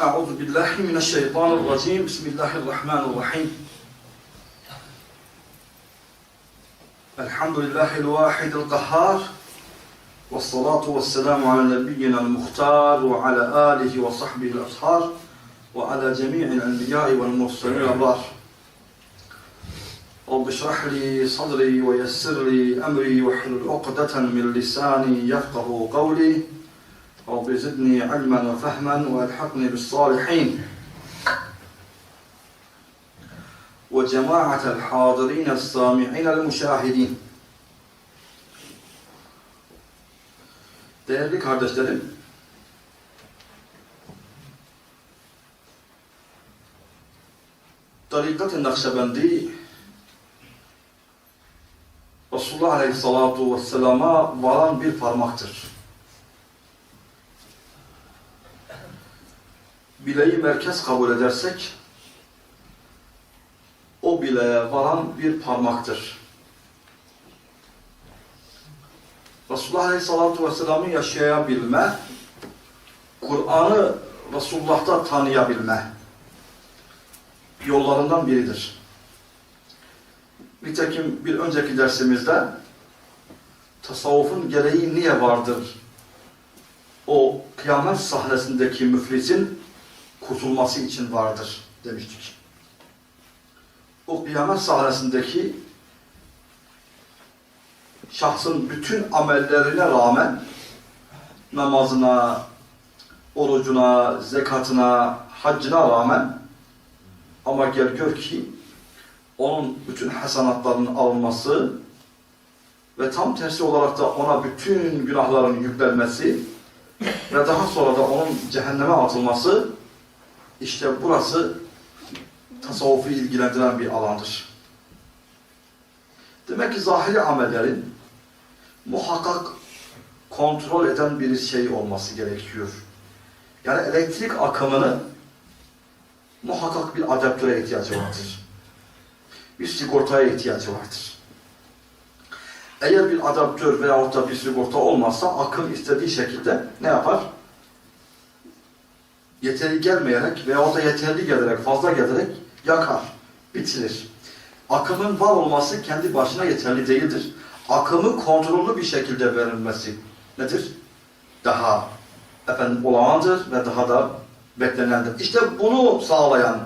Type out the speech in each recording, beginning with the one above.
أعوذ بالله من الشيطان الرجيم. بسم الله الرحمن الرحيم. الحمد لله الواحد القهار والصلاة والسلام على نبينا المختار وعلى آله وصحبه الأطهار وعلى جميع الأنبياء والمرسلين. الأبرار رب اشرح لي صدري ويسر لي أمري واحلل عقدة من لساني يفقه قولي. رب زدني علما وفهما والحقني بالصالحين وجماعة الحاضرين السامعين المشاهدين Değerli kardeşlerim, Tarikat-ı Nakşibendi Resulullah Aleyhissalatu Vesselam'a varan bir parmaktır. Bileği merkez kabul edersek o bileğe varan bir parmaktır. Resulullah Aleyhisselatü Vesselam'ı yaşayabilme, Kur'an'ı Resulullah'ta tanıyabilme yollarından biridir. Nitekim bir önceki dersimizde tasavvufun gereği niye vardır? O kıyamet sahnesindeki müflisin kurtulması için vardır demiştik. O kıyamet sahnesindeki şahsın bütün amellerine rağmen namazına, orucuna, zekatına, haccına rağmen ama gel gör ki onun bütün hasanatlarının alınması ve tam tersi olarak da ona bütün günahların yüklenmesi ve daha sonra da onun cehenneme atılması işte burası tasavvufu ilgilendiren bir alandır. Demek ki zahiri amellerin muhakkak kontrol eden bir şey olması gerekiyor. Yani elektrik akımını muhakkak bir adaptöre ihtiyacı vardır. Bir sigortaya ihtiyacı vardır. Eğer bir adaptör veyahut da bir sigorta olmazsa akım istediği şekilde ne yapar? Yeteri gelmeyerek veyahut da yeterli gelerek, fazla gelerek yakar, bitirir. Akımın var olması kendi başına yeterli değildir. Akımı kontrollü bir şekilde verilmesi nedir? Daha efendim olağandır ve daha da beklenendir. İşte bunu sağlayan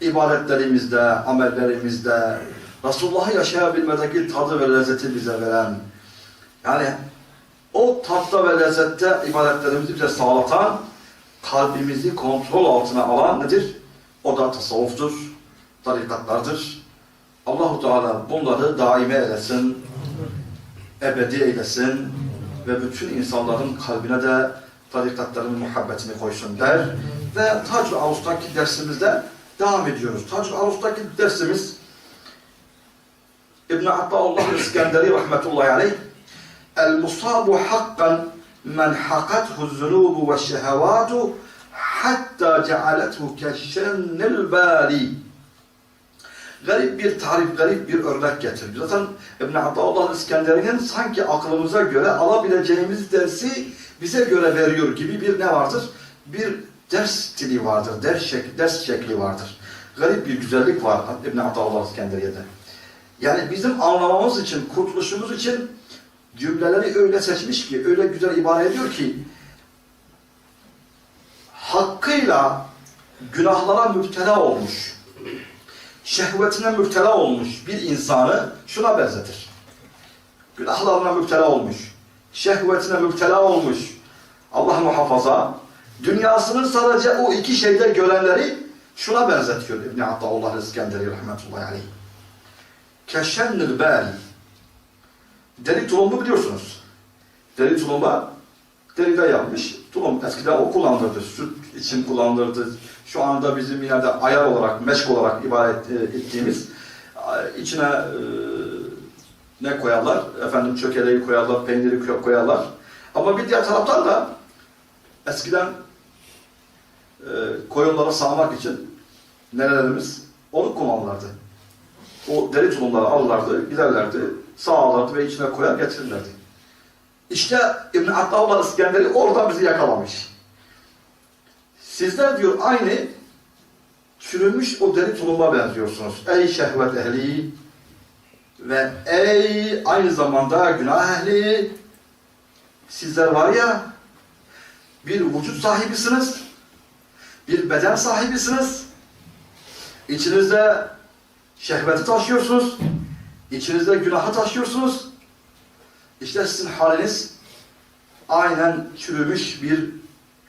ibadetlerimizde, amellerimizde, Resulullah'ı yaşayabilmedeki tadı ve lezzeti bize veren, yani o tatta ve lezzette ibadetlerimizi bize sağlatan, kalbimizi kontrol altına alan nedir? O da tasavvuftur, tarikatlardır. Allahu Teala bunları daime eylesin, ebedi eylesin ve bütün insanların kalbine de tarikatların muhabbetini koysun der. Ve Tacr Ağustos'taki dersimizde devam ediyoruz. Tacr Ağustos'taki dersimiz İbn Attaullah İskenderi rahmetullahi aleyh El-musabu hakkan men hakathu zunubu ve şehevatu hatta cealethu keşşennil bari garip bir tarif, garip bir örnek getiriyor. Zaten İbn Abdullah İskenderi'nin sanki aklımıza göre alabileceğimiz dersi bize göre veriyor gibi bir ne vardır? Bir ders stili vardır, ders, şekli, ders şekli vardır. Garip bir güzellik var İbn Abdullah İskenderiye'de. Yani bizim anlamamız için, kurtuluşumuz için cümleleri öyle seçmiş ki, öyle güzel ibare ediyor ki hakkıyla günahlara müptela olmuş, şehvetine müptela olmuş bir insanı şuna benzetir. Günahlarına müptela olmuş, şehvetine müptela olmuş, Allah muhafaza, dünyasının sadece o iki şeyde görenleri şuna benzetiyor İbn-i Attaullah İskenderi rahmetullahi aleyh. Keşennil bel. Deri tulumbu biliyorsunuz. Deri tulumba deride yapmış. Tulum eskiden o kullandırdı. Süt için kullandırdı. Şu anda bizim yine de ayar olarak, meşk olarak ibaret ettiğimiz içine e, ne koyarlar? Efendim çökeleği koyarlar, peyniri koyarlar. Ama bir diğer taraftan da eskiden e, koyunları sağmak için nelerimiz onu kullanırlardı. O deri tulumları alırlardı, giderlerdi, sağlardı ve içine koyar getirirlerdi. İşte İbn-i Attaullah İskenderi orada bizi yakalamış. Sizler diyor aynı çürümüş o deri tuluma benziyorsunuz. Ey şehvet ehli ve ey aynı zamanda günah ehli sizler var ya bir vücut sahibisiniz, bir beden sahibisiniz. İçinizde şehveti taşıyorsunuz, içinizde günahı taşıyorsunuz. İşte sizin haliniz aynen çürümüş bir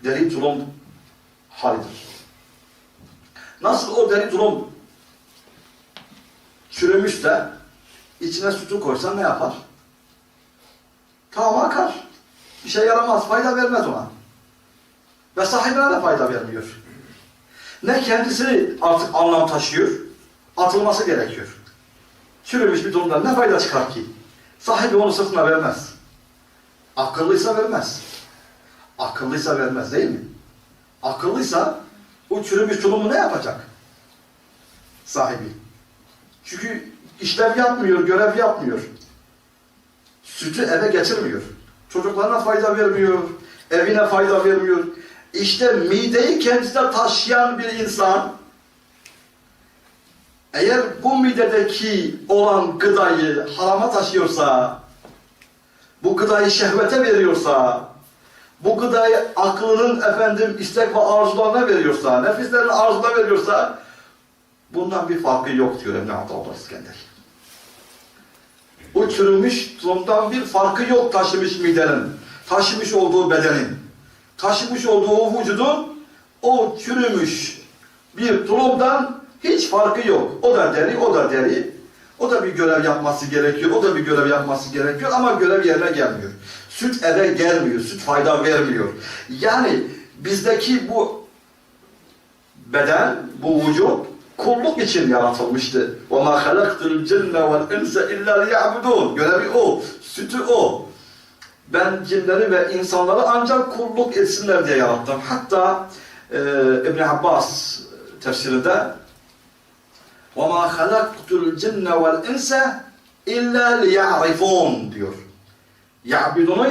deri tulum halidir. Nasıl o deri tulum çürümüşse içine sütü koysan ne yapar? Tamam akar. Bir şey yaramaz, fayda vermez ona. Ve sahibine de fayda vermiyor. Ne kendisi artık anlam taşıyor, atılması gerekiyor. Çürümüş bir durumdan ne fayda çıkar ki? Sahibi onu sırtına vermez. Akıllıysa vermez. Akıllıysa vermez değil mi? Akıllıysa o çürümüş tulumu ne yapacak? Sahibi. Çünkü işlev yapmıyor, görev yapmıyor. Sütü eve getirmiyor. Çocuklarına fayda vermiyor, evine fayda vermiyor. İşte mideyi kendisine taşıyan bir insan eğer bu midedeki olan gıdayı harama taşıyorsa, bu gıdayı şehvete veriyorsa, bu gıdayı aklının efendim istek ve arzularına veriyorsa, nefislerin arzularına veriyorsa, bundan bir farkı yok diyor Ebn Abdullah İskender. O çürümüş tulumdan bir farkı yok taşımış midenin, taşımış olduğu bedenin, taşımış olduğu vücudun o çürümüş bir tulumdan hiç farkı yok. O da deri, o da deri. O da bir görev yapması gerekiyor, o da bir görev yapması gerekiyor ama görev yerine gelmiyor. Süt eve gelmiyor, süt fayda vermiyor. Yani bizdeki bu beden, bu vücut kulluk için yaratılmıştı. وَمَا خَلَقْتُ الْجِنَّ وَالْاِنْسَ اِلَّا لِيَعْبُدُونَ Görevi o, sütü o. Ben cinleri ve insanları ancak kulluk etsinler diye yarattım. Hatta e, İbn Abbas tefsirinde وَمَا خَلَقْتُ الْجِنَّ وَالْاِنْسَ اِلَّا لِيَعْرِفُونَ diyor. Ya'bidunu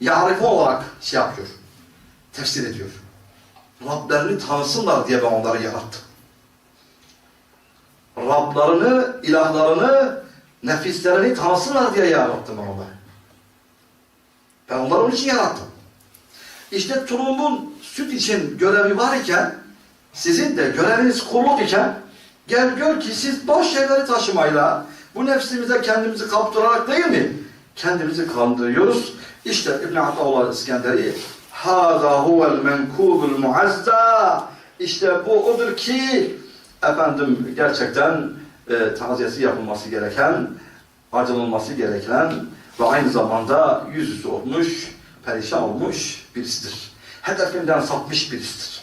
ya'rifun olarak şey yapıyor. Tefsir ediyor. Rablerini tanısınlar diye ben onları yarattım. Rablarını, ilahlarını, nefislerini tanısınlar diye yarattım ben onları. Ben onları onun için yarattım. İşte tulumun süt için görevi var iken, sizin de göreviniz kulluk iken, gel gör ki siz boş şeyleri taşımayla, bu nefsimize kendimizi kaptırarak değil mi? Kendimizi kandırıyoruz. İşte İbn Abdullah İskenderi Hâzâ huvel menkûbul muazza İşte bu odur ki efendim gerçekten e, taziyesi yapılması gereken, acınılması gereken ve aynı zamanda yüzüstü olmuş, perişan olmuş birisidir. Hedefinden sapmış birisidir.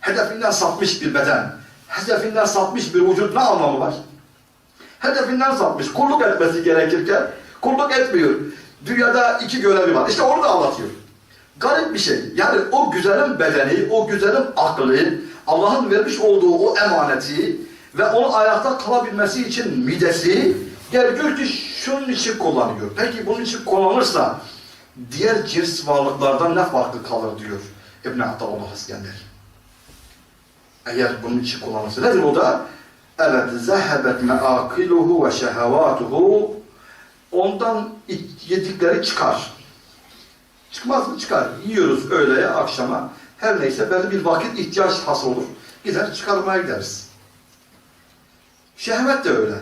Hedefinden sapmış bir beden, hedefinden sapmış bir vücut ne anlamı var? Hedefinden sapmış, kulluk etmesi gerekirken kulluk etmiyor. Dünyada iki görevi var. İşte orada anlatıyor. Garip bir şey. Yani o güzelin bedeni, o güzelin aklı, Allah'ın vermiş olduğu o emaneti ve onun ayakta kalabilmesi için midesi gel gör ki şunun için kullanıyor. Peki bunun için kullanırsa diğer cins varlıklardan ne farkı kalır diyor İbn Abdullah İskender. Eğer bunun için kullanırsa nedir o da? Evet, zehebet meakiluhu ve şehevatuhu ondan yedikleri çıkar. Çıkmaz mı? Çıkar. Yiyoruz öğleye, akşama. Her neyse belli bir vakit ihtiyaç hasıl olur. Gider çıkarmaya gideriz. Şehvet de öyle.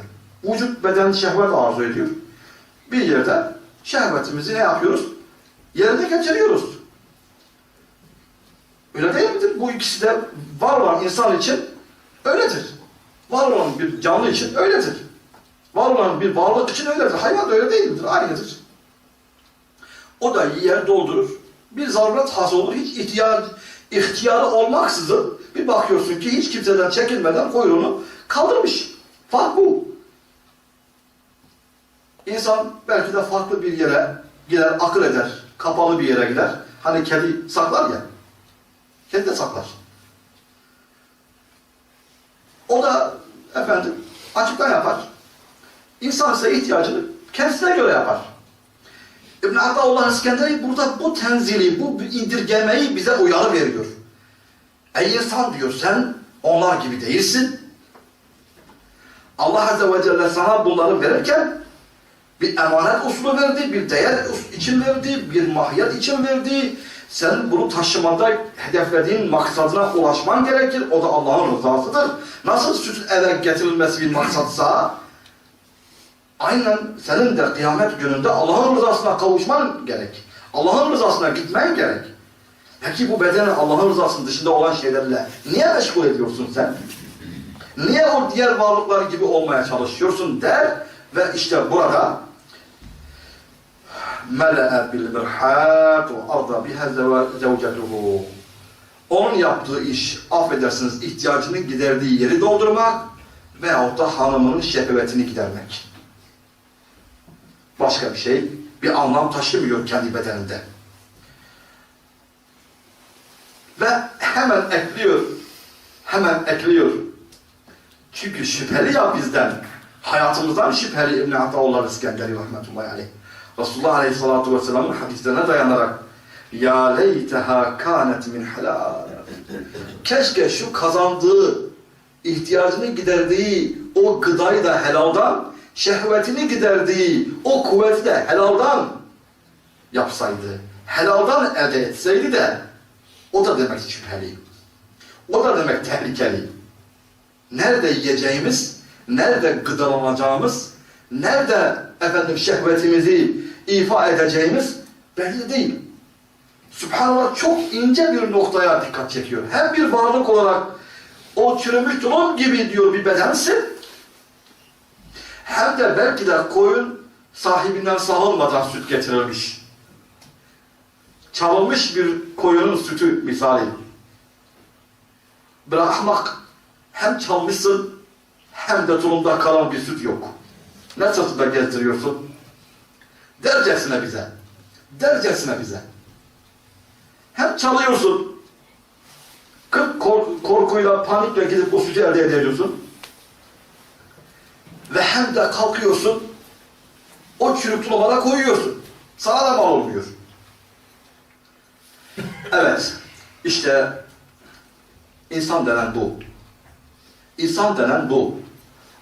Vücut beden şehvet arzu ediyor. Bir yerde şehvetimizi ne yapıyoruz? Yerine getiriyoruz. Öyle değil midir? Bu ikisi de var olan insan için öyledir. Var olan bir canlı için öyledir. Var olan bir varlık için öyledir. Hayvan da öyle değildir. Aynıdır. O da yer doldurur. Bir zaruret hasıl olur. Hiç ihtiyar, ihtiyarı olmaksızın bir bakıyorsun ki hiç kimseden çekinmeden kuyruğunu kaldırmış. Fark bu. İnsan belki de farklı bir yere gider, akıl eder. Kapalı bir yere gider. Hani kedi saklar ya. Kedi de saklar. O da efendim açıktan yapar. İnsan ise ihtiyacını kendisine göre yapar. İbn Abdullah İskenderi burada bu tenzili, bu indirgemeyi bize uyarı veriyor. Ey insan diyor sen onlar gibi değilsin. Allah Azze ve Celle sana bunları verirken bir emanet usulü verdi, bir değer için verdi, bir mahiyet için verdi. Sen bunu taşımada hedeflediğin maksadına ulaşman gerekir. O da Allah'ın rızasıdır. Nasıl sütün eve getirilmesi bir maksatsa, aynen senin de kıyamet gününde Allah'ın rızasına kavuşman gerek. Allah'ın rızasına gitmen gerek. Peki bu bedeni Allah'ın rızasının dışında olan şeylerle niye meşgul ediyorsun sen? Niye o diğer varlıklar gibi olmaya çalışıyorsun der ve işte burada mele'e bil mirhat ve arda biha zevcetuhu onun yaptığı iş affedersiniz ihtiyacını giderdiği yeri doldurmak veyahut da hanımının şehvetini gidermek. Başka bir şey bir anlam taşımıyor kendi bedeninde. Ve hemen ekliyor, hemen ekliyor. Çünkü şüpheli ya bizden. Hayatımızdan şüpheli İbn-i Ataullah İskenderi rahmetullahi aleyh. Resulullah aleyhissalatu vesselamın hadislerine dayanarak Ya leyteha kânet min helal. Keşke şu kazandığı, ihtiyacını giderdiği o gıdayı da helaldan, şehvetini giderdiği o kuvveti de helaldan yapsaydı. Helaldan elde etseydi de o da demek şüpheli. O da demek tehlikeli. Nerede yiyeceğimiz, nerede gıdalanacağımız, nerede efendim şehvetimizi ifa edeceğimiz belli değil. Subhanallah çok ince bir noktaya dikkat çekiyor. Hem bir varlık olarak o çürümüş tulum gibi diyor bir bedensin. Hem de belki de koyun sahibinden sağılmadan süt getirilmiş. Çalınmış bir koyunun sütü misali. Bırakmak hem çalmışsın hem de tulumda kalan bir süt yok. Ne sırtında gezdiriyorsun? Dercesine bize. Dercesine bize. Hem çalıyorsun. Kırk kork korkuyla, panikle gidip o sütü elde ediyorsun. Ve hem de kalkıyorsun. O çürük tulumana koyuyorsun. Sana da mal olmuyor. Evet. işte insan denen bu. İnsan denen bu.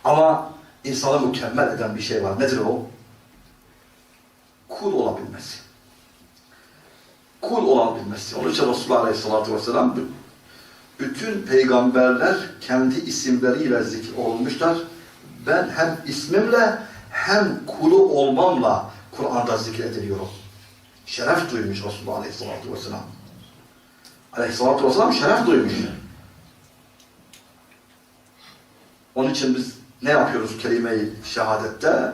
Ama insanı mükemmel eden bir şey var. Nedir o? Kul olabilmesi. Kul olabilmesi. Onun için Resulullah Aleyhisselatü Vesselam bütün peygamberler kendi isimleriyle zikir olmuşlar. Ben hem ismimle hem kulu olmamla Kur'an'da zikrediliyorum. Şeref duymuş Resulullah Aleyhisselatü Vesselam. Aleyhisselatü Vesselam şeref duymuş. Onun için biz ne yapıyoruz kelime-i şehadette?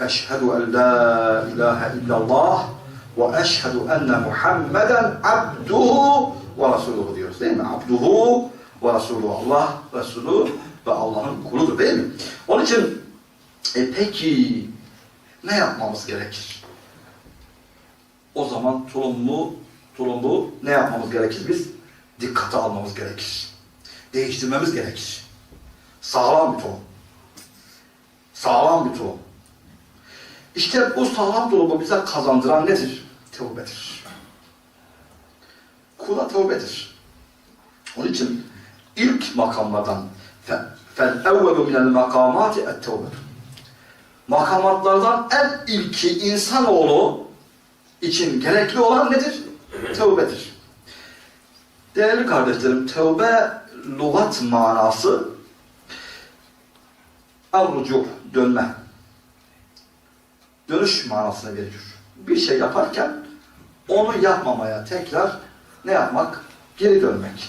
Eşhedü en la ilahe illallah ve eşhedü enne Muhammeden abduhu ve resuluhu diyoruz değil mi? Abduhu ve resuluhu. Allah Resulü ve Allah'ın kuludur değil mi? Onun için e peki ne yapmamız gerekir? O zaman tulumlu, tulumlu ne yapmamız gerekir biz? Dikkate almamız gerekir. Değiştirmemiz gerekir. Sağlam bir tohum. Sağlam bir tohum. İşte bu sağlam tohumu bize kazandıran nedir? Tevbedir. Kula tevbedir. Onun için ilk makamlardan فَالْاَوَّلُ مِنَ الْمَقَامَاتِ اَتْتَوْبَةُ Makamatlardan en ilki insanoğlu için gerekli olan nedir? Tevbedir. Değerli kardeşlerim, tevbe lügat manası el-rucuh, dönme. Dönüş manasını veriyor. Bir şey yaparken onu yapmamaya tekrar ne yapmak? Geri dönmek.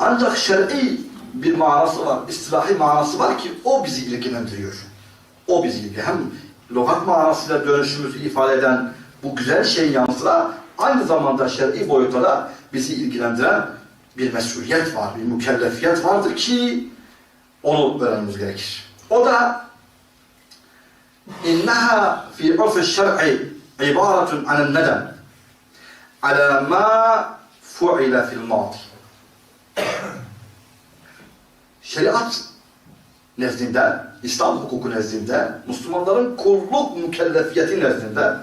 Ancak şer'i bir manası var, istilahi manası var ki o bizi ilgilendiriyor. O bizi ilgilendiriyor. Hem lügat manasıyla dönüşümüzü ifade eden bu güzel şeyin yanı aynı zamanda şer'i boyutta da bizi ilgilendiren bir mesuliyet var, bir mükellefiyet vardır ki onu öğrenmemiz gerekir. O da innaha fi urf şer'i ibaretun anen nedem ala ma fu'ile fil madi. Şeriat nezdinde, İslam hukuku nezdinde, Müslümanların kulluk mükellefiyeti nezdinde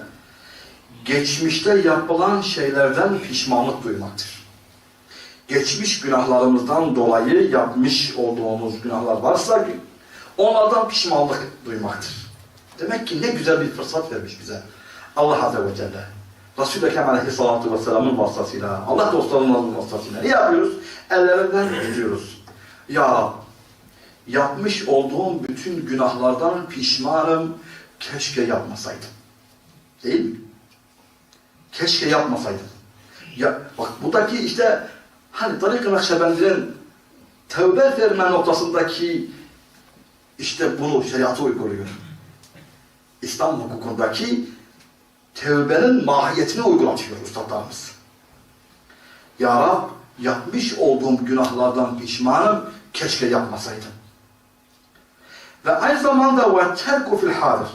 geçmişte yapılan şeylerden pişmanlık duymaktır. geçmiş günahlarımızdan dolayı yapmış olduğumuz günahlar varsa onlardan pişmanlık duymaktır. Demek ki ne güzel bir fırsat vermiş bize Allah Azze ve Celle. Resul-i Ekrem Aleyhisselatü Vesselam'ın vasıtasıyla, Allah dostlarının vasıtasıyla ne yapıyoruz? Ellerinden tutuyoruz. Ya yapmış olduğum bütün günahlardan pişmanım, keşke yapmasaydım. Değil mi? Keşke yapmasaydım. Ya, bak buradaki işte hani Tarik-ı Nakşibendi'nin tövbe verme noktasındaki işte bunu şeriatı uyguluyor. İslam hukukundaki tevbenin mahiyetini uygulatıyor ustalarımız. Ya Rab, yapmış olduğum günahlardan pişmanım, keşke yapmasaydım. Ve aynı zamanda ve terku fil hadir.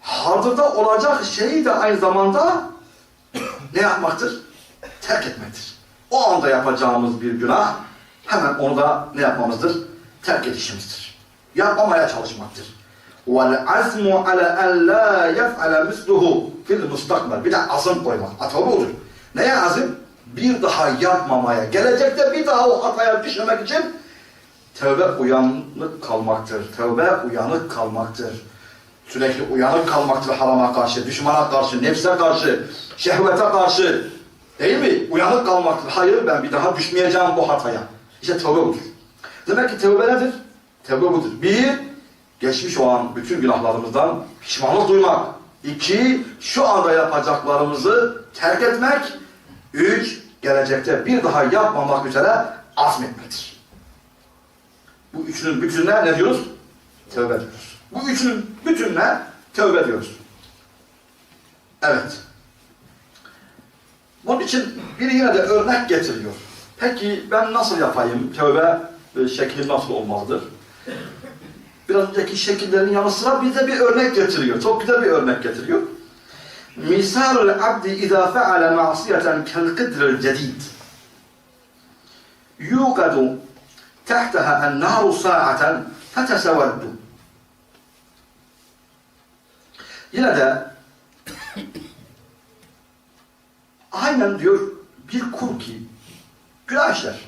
Hadırda olacak şeyi de aynı zamanda ne yapmaktır? Terk etmektir. O anda yapacağımız bir günah hemen onu da ne yapmamızdır? Terk edişimizdir. Yapmamaya çalışmaktır. Vel azmu ala en la yef'ale misluhu fil mustakbel. Bir de azım koymak. Atabı olur. Neye azım? Bir daha yapmamaya, gelecekte bir daha o hataya düşmemek için tövbe uyanık kalmaktır. Tövbe uyanık kalmaktır. Sürekli uyanık kalmaktır harama karşı, düşmana karşı, nefse karşı, şehvete karşı. Değil mi? Uyanık kalmaktır. Hayır ben bir daha düşmeyeceğim bu hataya. İşte tövbe budur. Demek ki tövbe nedir? Tövbe budur. Bir, geçmiş olan bütün günahlarımızdan pişmanlık duymak. İki, şu anda yapacaklarımızı terk etmek. Üç, gelecekte bir daha yapmamak üzere azmetmektir. Bu üçünün bütününe ne diyoruz? Tövbe diyoruz. Bu üçünün bütününe tövbe diyoruz. Evet. Bunun için biri yine de örnek getiriyor. Peki ben nasıl yapayım? Tövbe e, şekli nasıl olmalıdır? biraz önceki şekillerin yanı sıra bize bir örnek getiriyor. Çok güzel bir örnek getiriyor. Misalul abdi izâ fe'ale ma'siyeten kel kıdril cedid. Yugadu tehteha en naru sa'aten feteseveddu. Yine de aynen diyor bir kul ki günah işler.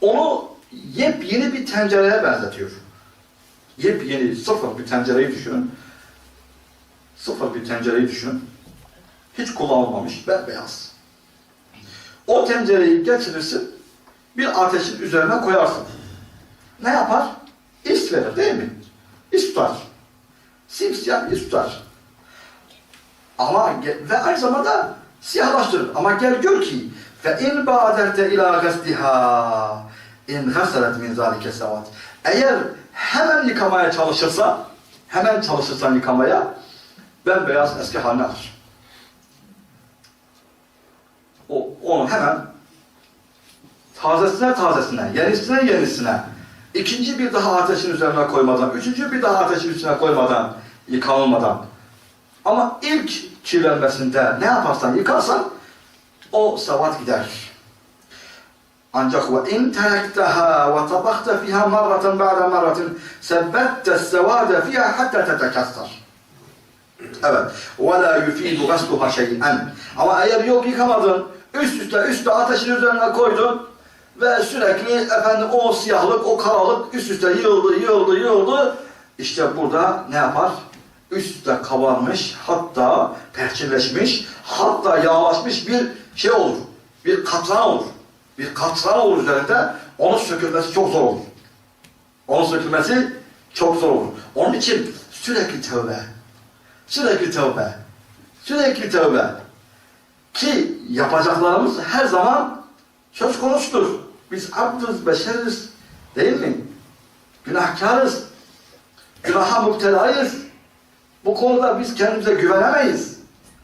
Onu yepyeni bir tencereye benzetiyor. Yepyeni, sıfır bir tencereyi düşünün. Sıfır bir tencereyi düşünün. Hiç kullanılmamış, bembeyaz. O tencereyi getirirsin, bir ateşin üzerine koyarsın. Ne yapar? İs verir değil mi? İs tutar. Simsiyah is tutar. Ama ve aynı zamanda siyahlaştırır. Ama gel gör ki fe in ba'derte ila gasliha in ghasalet min zalike savat. Eğer hemen yıkamaya çalışırsa hemen çalışırsan yıkamaya bembeyaz eski haline alır. O, onu hemen tazesine tazesine, yenisine yenisine, ikinci bir daha ateşin üzerine koymadan, üçüncü bir daha ateşin üstüne koymadan, yıkanılmadan. Ama ilk kirlenmesinde ne yaparsan yıkarsan o savat gider. Ancak ve in terekteha ve tabakta fiha marraten ba'da marratin sebbette sevade fiha hatta tetekassar. Evet. Ve la yufidu gasluha şey'en. Ama eğer yok yıkamadın, üst üste üstte ateşin üzerine koydun, ve sürekli efendim o siyahlık, o karalık üst üste yığıldı, yığıldı, yığıldı. İşte burada ne yapar? Üst üste kabarmış, hatta perçinleşmiş, hatta yağlaşmış bir şey olur. Bir katran olur. Bir katran olur üzerinde. Onun sökülmesi çok zor olur. Onun sökülmesi çok zor olur. Onun için sürekli tövbe. Sürekli tövbe. Sürekli tövbe. Ki yapacaklarımız her zaman söz konusudur. Biz abdız, beşeriz. Değil mi? Günahkarız. Günaha müptelayız. Bu konuda biz kendimize güvenemeyiz.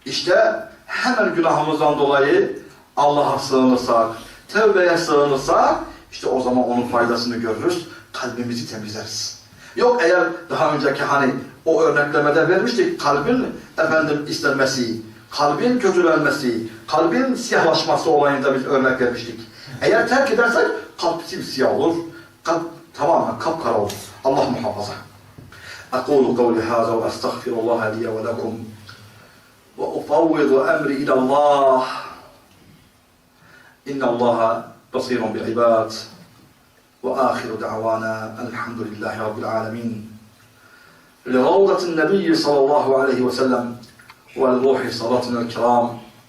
İşte hemen günahımızdan dolayı Allah'a sığınırsak, tevbeye sığınırsak, işte o zaman onun faydasını görürüz, kalbimizi temizleriz. Yok eğer daha önceki hani o örneklemede vermiştik, kalbin efendim istenmesi, kalbin kötülenmesi, kalbin siyahlaşması olayında biz örnek vermiştik. Eğer terk edersek kalp simsiyah olur. Kalp tamamen kapkara olur. Allah muhafaza. أقول قولي هذا وأستغفر الله لي ولكم وأفوض أمري إلى الله إن الله بصير بالعباد. وآخر دعوانا الحمد لله رب العالمين. لروضة النبي صلى الله عليه وسلم والروح صلاتنا الكرام.